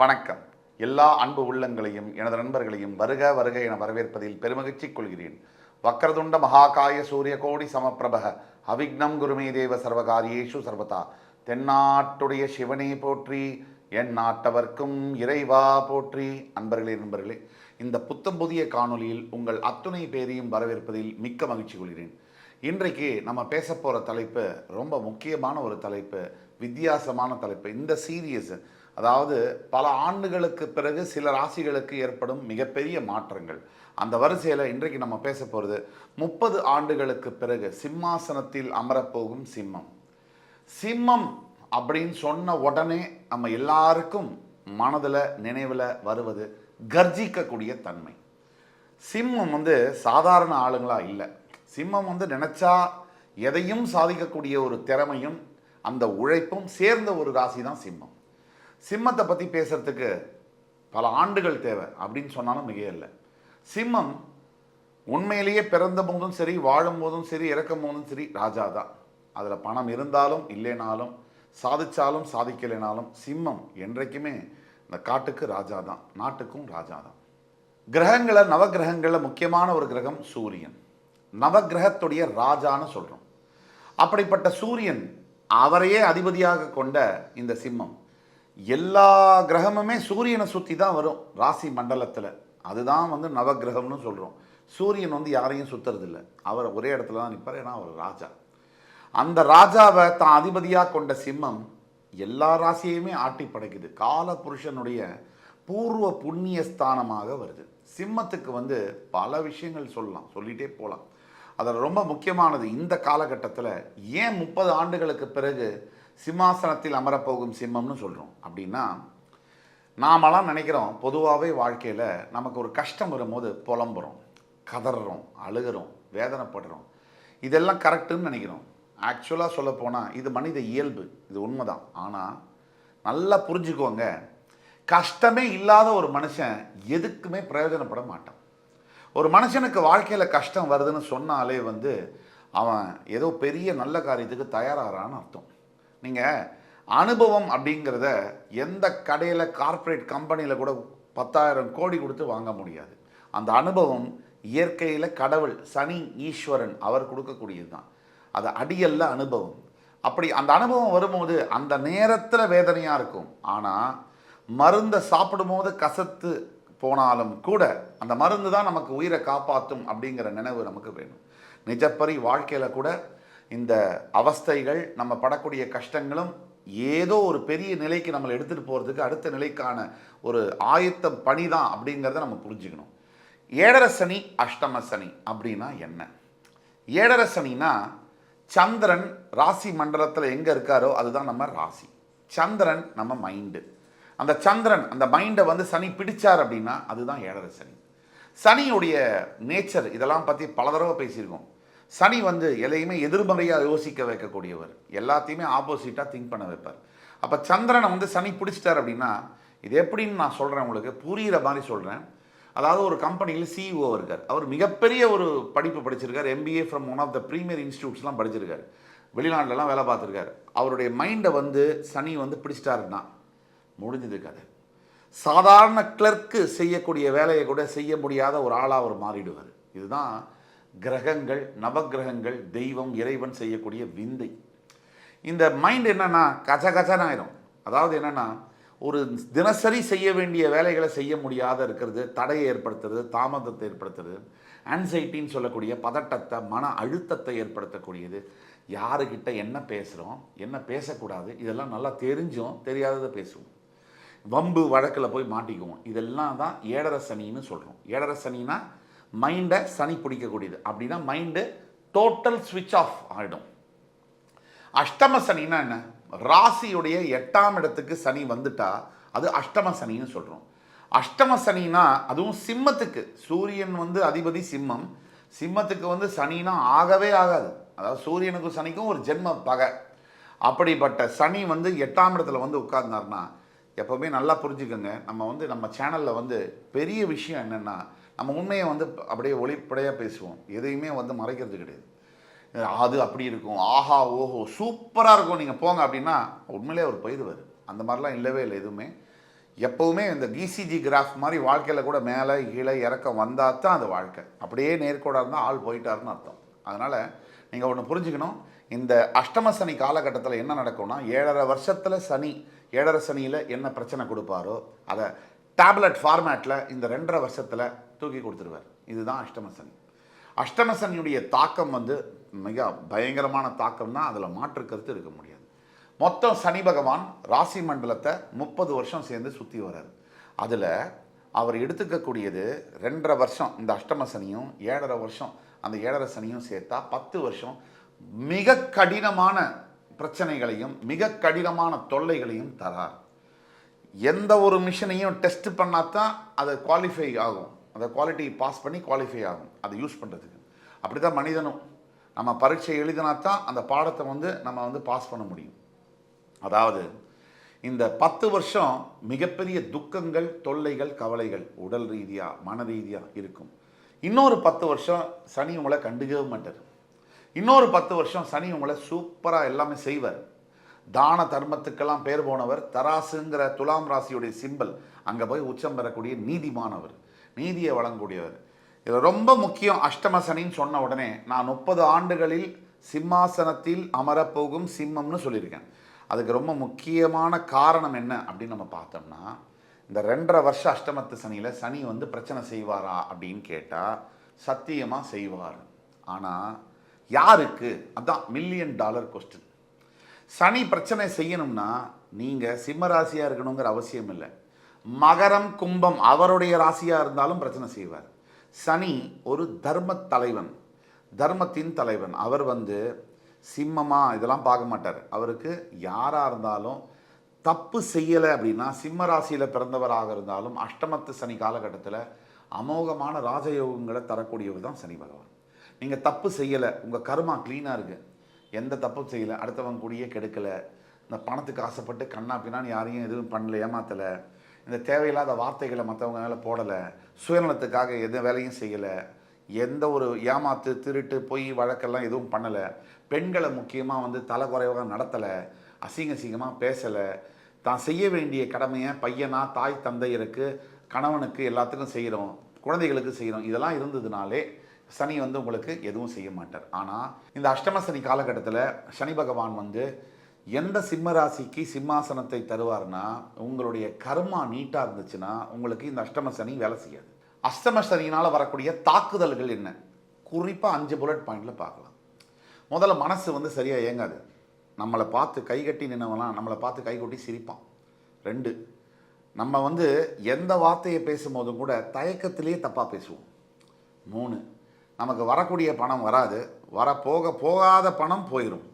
வணக்கம். எல்லா அன்பு உள்ளங்களையும் எனது நண்பர்களையும் வருக வருக என வரவேற்பதில் பெருமகிழ்ச்சி கொள்கிறேன். வக்கரதுண்ட மகாகாய சூரிய கோடி சமப்பிரபக அவிக்னம் குருமே தேவ சர்வகாரியேஷு சர்வதா. தென்னாட்டுடைய சிவனே போற்றி என் நாட்டவர்க்கும் இறைவா போற்றி. அன்பர்களே நண்பர்களே இந்த புத்தம் புதிய காணொளியில் உங்கள் அத்துணை பேரையும் வரவேற்பதில் மிக்க மகிழ்ச்சி கொள்கிறேன். இன்றைக்கு நம்ம பேச போகிற தலைப்பு ரொம்ப முக்கியமான ஒரு தலைப்பு வித்தியாசமான தலைப்பு. இந்த சீரியஸ் அதாவது பல ஆண்டுகளுக்கு பிறகு சில ராசிகளுக்கு ஏற்படும் மிகப்பெரிய மாற்றங்கள். அந்த வரிசையில் இன்றைக்கு நம்ம பேச போகிறது முப்பது ஆண்டுகளுக்கு பிறகு சிம்மாசனத்தில் அமரப்போகும் சிம்மம். சிம்மம் அப்படின்னு சொன்ன உடனே நம்ம எல்லாருக்கும் மனதில் நினைவில் வருவது கர்ஜிக்கக்கூடிய தன்மை. சிம்மம் வந்து சாதாரண ஆளுங்களா இல்லை. சிம்மம் வந்து நினச்சா எதையும் சாதிக்கக்கூடிய ஒரு திறமையும் அந்த உழைப்பும் சேர்ந்த ஒரு ராசி தான் சிம்மம். சிம்மத்தை பற்றி பேசுறதுக்கு பல ஆண்டுகள் தேவை அப்படின்னு சொன்னாலும் மிக இல்லை சிம்மம் உண்மையிலேயே பிறந்த போதும் சரி வாழும் போதும் சரி இறக்கும் போதும் சரி ராஜா தான் அதில் பணம் இருந்தாலும் இல்லைனாலும் சாதிச்சாலும் சாதிக்கலைனாலும் சிம்மம் என்றைக்குமே இந்த காட்டுக்கு ராஜா தான் நாட்டுக்கும் ராஜா தான் கிரகங்களை நவகிரகங்களில் முக்கியமான ஒரு கிரகம் சூரியன். நவகிரகத்துடைய ராஜான்னு சொல்கிறோம் அப்படிப்பட்ட சூரியன் அவரையே அதிபதியாக கொண்ட இந்த சிம்மம். எல்லா கிரகமுமே சூரியனை சுற்றி தான் வரும் ராசி மண்டலத்தில். அதுதான் வந்து நவகிரகம்னு சொல்கிறோம் சூரியன் வந்து யாரையும் சுற்றுறதில்ல அவர் ஒரே இடத்துல தான் நிற்பார் ஏன்னா அவர் ராஜா. அந்த ராஜாவை தான் அதிபதியாக கொண்ட சிம்மம் எல்லா ராசியையுமே ஆட்டி படைக்குது. கால புருஷனுடைய பூர்வ புண்ணிய ஸ்தானமாக வருது. சிம்மத்துக்கு வந்து பல விஷயங்கள் சொல்லலாம் சொல்லிகிட்டே போகலாம் அதில் ரொம்ப முக்கியமானது இந்த காலகட்டத்தில் ஏன் முப்பது ஆண்டுகளுக்கு பிறகு சிம்மாசனத்தில் அமரப்போகும் சிம்மம்னு சொல்கிறோம் அப்படின்னா நாமெல்லாம் நினைக்கிறோம் பொதுவாகவே வாழ்க்கையில் நமக்கு ஒரு கஷ்டம் வரும்போது புலம்புறோம் கதறோம் அழுகிறோம் வேதனைப்படுறோம். இதெல்லாம் கரெக்டுன்னு நினைக்கிறோம். ஆக்சுவலாக சொல்லப்போனால் இது மனித இயல்பு இது உண்மைதான். ஆனால் நல்லா புரிஞ்சுக்கோங்க கஷ்டமே இல்லாத ஒரு மனுஷன் எதுக்குமே பிரயோஜனப்பட மாட்டான். ஒரு மனுஷனுக்கு வாழ்க்கையில் கஷ்டம் வருதுன்னு சொன்னாலே வந்து அவன் ஏதோ பெரிய நல்ல காரியத்துக்கு தயாராகிறான்னு அர்த்தம். நீங்கள் அனுபவம் அப்படிங்கிறத எந்த கடையில் கார்ப்பரேட் கம்பெனியில் கூட பத்தாயிரம் கோடி கொடுத்து வாங்க முடியாது. அந்த அனுபவம் இயற்கையில் கடவுள் சனி ஈஸ்வரன் அவர் கொடுக்கக்கூடியது தான் அது அடியல்ல அனுபவம். அப்படி அந்த அனுபவம் வரும்போது அந்த நேரத்தில் வேதனையாக இருக்கும். ஆனால் மருந்தை சாப்பிடும்போது கசத்து போனாலும் கூட அந்த மருந்து தான் நமக்கு உயிரை காப்பாற்றும் அப்படிங்கிற நினைவு நமக்கு வேணும். நிஜப்பரி வாழ்க்கையில் கூட இந்த அவஸ்தைகள் நம்ம படக்கூடிய கஷ்டங்களும் ஏதோ ஒரு பெரிய நிலைக்கு நம்மளை எடுத்துகிட்டு போகிறதுக்கு அடுத்த நிலைக்கான ஒரு ஆயத்த பணி தான் அப்படிங்கிறத நம்ம புரிஞ்சுக்கணும். ஏழரை சனி அஷ்டம சனி அப்படின்னா என்ன? ஏழரை சனினா சந்திரன் ராசி மண்டலத்தில் எங்கே இருக்காரோ அதுதான் நம்ம ராசி. சந்திரன் நம்ம மைண்டு அந்த சந்திரன் அந்த மைண்டை வந்து சனி பிடிச்சார் அப்படின்னா அதுதான் ஏழரை சனி. சனியுடைய நேச்சர் இதெல்லாம் பற்றி பல தடவை பேசியிருக்கோம். சனி வந்து எதையுமே எதிர்மறையாக யோசிக்க வைக்கக்கூடியவர். எல்லாத்தையுமே ஆப்போசிட்டாக திங்க் பண்ண வைப்பார். அப்போ சந்திரனை வந்து சனி பிடிச்சிட்டார் அப்படின்னா இது எப்படின்னு நான் சொல்கிறேன் உங்களுக்கு புரிகிற மாதிரி சொல்கிறேன் அதாவது ஒரு கம்பெனியில் சிஇஓ இருக்கார். அவர் மிகப்பெரிய ஒரு படிப்பு படிச்சிருக்கார். MBA from one of the premier இன்ஸ்டியூட்ஸ்லாம் படிச்சிருக்காரு. வெளிநாட்டிலலாம் வேலை பார்த்துருக்காரு. அவருடைய மைண்டை வந்து சனி வந்து பிடிச்சிட்டாருன்னா முடிஞ்சது கதை. சாதாரண கிளர்க்கு செய்யக்கூடிய வேலையை கூட செய்ய முடியாத ஒரு ஆளாக அவர் மாறிடுவார். இதுதான் கிரகங்கள் நவகிரகங்கள் தெய்வம் இறைவன் செய்யக்கூடிய விந்தை. இந்த மைண்ட் என்னன்னா கச்ச ஆயிரும் அதாவது என்னன்னா ஒரு தினசரி செய்ய வேண்டிய வேலைகளை செய்ய முடியாத இருக்கிறது தடையை ஏற்படுத்துறது தாமதத்தை ஏற்படுத்துறது ஆன்சைட்டின்னு சொல்லக்கூடிய பதட்டத்தை மன அழுத்தத்தை ஏற்படுத்தக்கூடியது. யாருக்கிட்ட என்ன பேசுகிறோம் என்ன பேசக்கூடாது இதெல்லாம் நல்லா தெரிஞ்சும் தெரியாததை பேசுவோம். வம்பு வழக்கில் போய் மாட்டிக்குவோம். இதெல்லாம் தான் ஏடரசனின்னு சொல்கிறோம் ஏழரை மைண்டை சனி பிடிக்கக்கூடியது. அப்படின்னா மைண்டு டோட்டல் ஸ்விட்ச் ஆஃப் ஆகிடும் அஷ்டம சனின்னா என்ன? ராசியுடைய எட்டாம் இடத்துக்கு சனி வந்துட்டா அது அஷ்டம சனின்னு சொல்கிறோம் அஷ்டம சனினா அதுவும் சிம்மத்துக்கு. சூரியன் வந்து அதிபதி சிம்மம். சிம்மத்துக்கு வந்து சனினா ஆகவே ஆகாது. அதாவது சூரியனுக்கும் சனிக்கும் ஒரு ஜென்ம பகை. அப்படிப்பட்ட சனி வந்து எட்டாம் இடத்துல வந்து உட்கார்ந்தாருன்னா எப்போவுமே நல்லா புரிஞ்சுக்கோங்க. நம்ம வந்து நம்ம சேனலில் வந்து பெரிய விஷயம் என்னென்னா நம்ம உண்மையை வந்து அப்படியே ஒளிப்படையாக பேசுவோம். எதையுமே வந்து மறைக்கிறது கிடையாது. அது அப்படி இருக்கும். ஆஹா ஓஹோ சூப்பராக இருக்கும். நீங்கள் போங்க அப்படின்னா உண்மையிலே அவர் போயிடுவார். அந்த மாதிரிலாம் இல்லவே இல்லை எதுவுமே. எப்போவுமே இந்த டிசிஜி கிராஃப் மாதிரி வாழ்க்கையில் கூட மேலே கீழே இறக்கம் வந்தால் தான் அது வாழ்க்கை. அப்படியே நேர்கோடாக இருந்தால் ஆள் போயிட்டாருன்னு அர்த்தம். அதனால் நீங்கள் ஒன்று புரிஞ்சுக்கணும். இந்த அஷ்டம சனி காலகட்டத்தில் என்ன நடக்கும்னா ஏழரை வருஷத்தில் சனி ஏழரை சனியில் என்ன பிரச்சனை கொடுப்பாரோ அதை டேப்லெட் ஃபார்மேட்டில் இந்த ரெண்டரை வருஷத்தில் தூக்கி கொடுத்துருவார். இதுதான் அஷ்டம சனி. அஷ்டம சனியுடைய தாக்கம் வந்து மிக பயங்கரமான தாக்கம் தான் அதில் மாற்று கருத்து இருக்க முடியாது. மொத்தம் சனி பகவான் ராசி மண்டலத்தை முப்பது வருஷம் சேர்ந்து சுற்றி வர்றார். அதில் அவர் எடுத்துக்கக்கூடியது ரெண்டரை வருஷம் இந்த அஷ்டம சனியும் ஏழரை வருஷம் அந்த ஏழரை சனியும் சேர்த்தா பத்து வருஷம் மிக கடினமான பிரச்சனைகளையும் மிக கடினமான தொல்லைகளையும் தரார். எந்த ஒரு மிஷினையும் டெஸ்ட் பண்ணால் தான் அது குவாலிஃபை ஆகும். அந்த குவாலிட்டி பாஸ் பண்ணி குவாலிஃபை ஆகும். அதை யூஸ் பண்ணுறதுக்கு அப்படி தான் மனிதனும் நம்ம பரீட்சை எழுதினா தான் அந்த பாடத்தை வந்து நம்ம வந்து பாஸ் பண்ண முடியும். அதாவது இந்த பத்து வருஷம் மிகப்பெரிய துக்கங்கள் தொல்லைகள் கவலைகள் உடல் ரீதியாக மன ரீதியாக இருக்கும். இன்னொரு பத்து வருஷம் சனி உங்களை கண்டுக்கவே மாட்டார். இன்னொரு பத்து வருஷம் சனி உங்களை சூப்பராக எல்லாமே செய்வார். தான தர்மத்துக்கெல்லாம் பேர் போனவர் தராசுங்கிற துலாம் ராசியுடைய சிம்பல் அங்கே போய் உச்சம் பெறக்கூடிய நீதிமானவர் நீதியை வழங்கக்கூடியவர். இது ரொம்ப முக்கியம் அஷ்டம சனின்னு சொன்ன உடனே நான் முப்பது ஆண்டுகளில் சிம்மாசனத்தில் அமரப்போகும் சிம்மம்னு சொல்லியிருக்கேன். அதுக்கு ரொம்ப முக்கியமான காரணம் என்ன அப்படின்னு நம்ம பார்த்தோம்னா இந்த ரெண்டரை வருஷம் அஷ்டமத்து சனியில் சனி வந்து பிரச்சனை செய்வாரா அப்படின்னு கேட்டால் சத்தியமாக செய்வார். ஆனால் யாருக்கு? அதான் மில்லியன் டாலர் கொஸ்டின் சனி பிரச்சனை செய்யணும்னா நீங்கள் சிம்ம ராசியாக இருக்கணுங்கிற அவசியம் இல்லை. மகரம் கும்பம் அவருடைய ராசியாக இருந்தாலும் பிரச்சனை செய்வார். சனி ஒரு தர்ம தலைவன் தர்மத்தின் தலைவன். அவர் வந்து சிம்மமா இதெல்லாம் பார்க்க மாட்டார். அவருக்கு யாராக இருந்தாலும் தப்பு செய்யலை அப்படின்னா சிம்ம ராசியில் பிறந்தவராக இருந்தாலும் அஷ்டமத்து சனி காலகட்டத்தில் அமோகமான ராஜயோகங்களை தரக்கூடியவர் தான் சனி பகவான். நீங்கள் தப்பு செய்யலை உங்கள் கருமா க்ளீனாக இருக்குது எந்த தப்பும் செய்யலை அடுத்தவங்க கூடயே கெடுக்கலை. இந்த பணத்துக்கு ஆசைப்பட்டு கண்ணா பின்னான்னு யாரையும் எதுவும் பண்ணல ஏமாத்தலை. இந்த தேவையில்லாத வார்த்தைகளை மற்றவங்க மேலே போடலை. சுயநலத்துக்காக எந்த வேலையும் செய்யலை. எந்த ஒரு ஏமாத்து திருட்டு பொய் வழக்கெல்லாம் எதுவும் பண்ணலை. பெண்களை முக்கியமாக வந்து தலை குறைவாக நடத்தலை. அசிங்க அசிங்கமாக பேசலை. தான் செய்ய வேண்டிய கடமையை பையனா தாய் தந்தையருக்கு கணவனுக்கு எல்லாத்துக்கும் செய்கிறோம் குழந்தைகளுக்கு செய்கிறோம் இதெல்லாம் இருந்ததுனாலே சனி வந்து உங்களுக்கு எதுவும் செய்ய மாட்டார். ஆனால் இந்த அஷ்டம சனி காலகட்டத்தில் சனி பகவான் வந்து எந்த சிம்ம ராசிக்கு சிம்மாசனத்தை தருவார்னா உங்களுடைய கர்மா நீட்டாக இருந்துச்சுன்னா உங்களுக்கு இந்த அஷ்டம சனி வேலை செய்யாது. அஷ்டம சனியினால் வரக்கூடிய தாக்குதல்கள் என்ன? குறிப்பாக அஞ்சு புல்லட் பாயிண்டில் பார்க்கலாம். முதல்ல மனசு வந்து சரியாக இயங்காது. நம்மளை பார்த்து கை கட்டி நின்னவெல்லாம் நம்மளை பார்த்து கைகொட்டி சிரிப்பான். ரெண்டு நம்ம வந்து எந்த வார்த்தையை பேசும்போதும் கூட தயக்கத்திலேயே தப்பாக பேசுவோம். மூணு நமக்கு வரக்கூடிய பணம் வராது. வர போக போகாத பணம் போயிடும்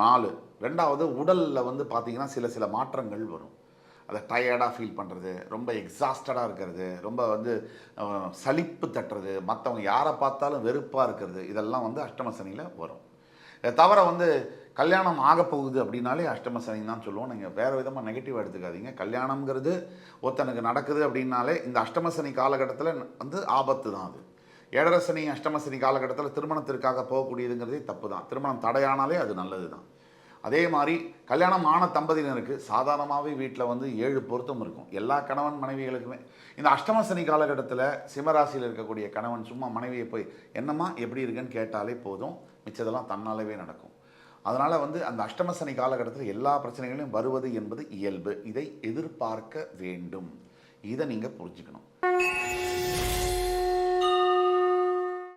நாலு. ரெண்டாவது உடலில் வந்து பார்த்திங்கன்னா சில சில மாற்றங்கள் வரும். அதை டயர்டாக ஃபீல் பண்ணுறது ரொம்ப எக்ஸாஸ்டடாக இருக்கிறது ரொம்ப வந்து சலிப்பு தட்டுறது மற்றவங்க யாரை பார்த்தாலும் வெறுப்பாக இருக்கிறது இதெல்லாம் வந்து அஷ்டம சனியில் வரும். இதை தவிர வந்து கல்யாணம் ஆக போகுது அப்படின்னாலே அஷ்டம சனி தான் சொல்லுவோம். நீங்கள் வேறு விதமாக நெகட்டிவாக எடுத்துக்காதீங்க. கல்யாணம்ங்கிறது ஒருத்தனுக்கு நடக்குது அப்படின்னாலே இந்த அஷ்டம சனி காலகட்டத்தில் வந்து ஆபத்து தான் அது. ஏழரை அஷ்டமசனி காலகட்டத்தில் திருமணத்திற்காக போகக்கூடியதுங்கிறதே தப்பு தான் திருமணம் தடையானாலே அது நல்லது தான் அதே மாதிரி கல்யாணம் ஆன தம்பதியினருக்கு சாதாரணமாகவே வீட்டில் வந்து ஏழு பொருத்தம் இருக்கும். எல்லா கணவன் மனைவிகளுக்குமே. இந்த அஷ்டமசனி காலகட்டத்தில் சிம்மராசியில் இருக்கக்கூடிய கணவன் சும்மா மனைவியை போய் என்னம்மா எப்படி இருக்குன்னு கேட்டாலே போதும். மிச்சதெல்லாம் தன்னாலவே நடக்கும். அதனால் வந்து அந்த அஷ்டமசனி காலகட்டத்தில் எல்லா பிரச்சனைகளையும் வருவது என்பது இயல்பு. இதை எதிர்பார்க்க வேண்டும். இதை நீங்கள் புரிஞ்சுக்கணும்.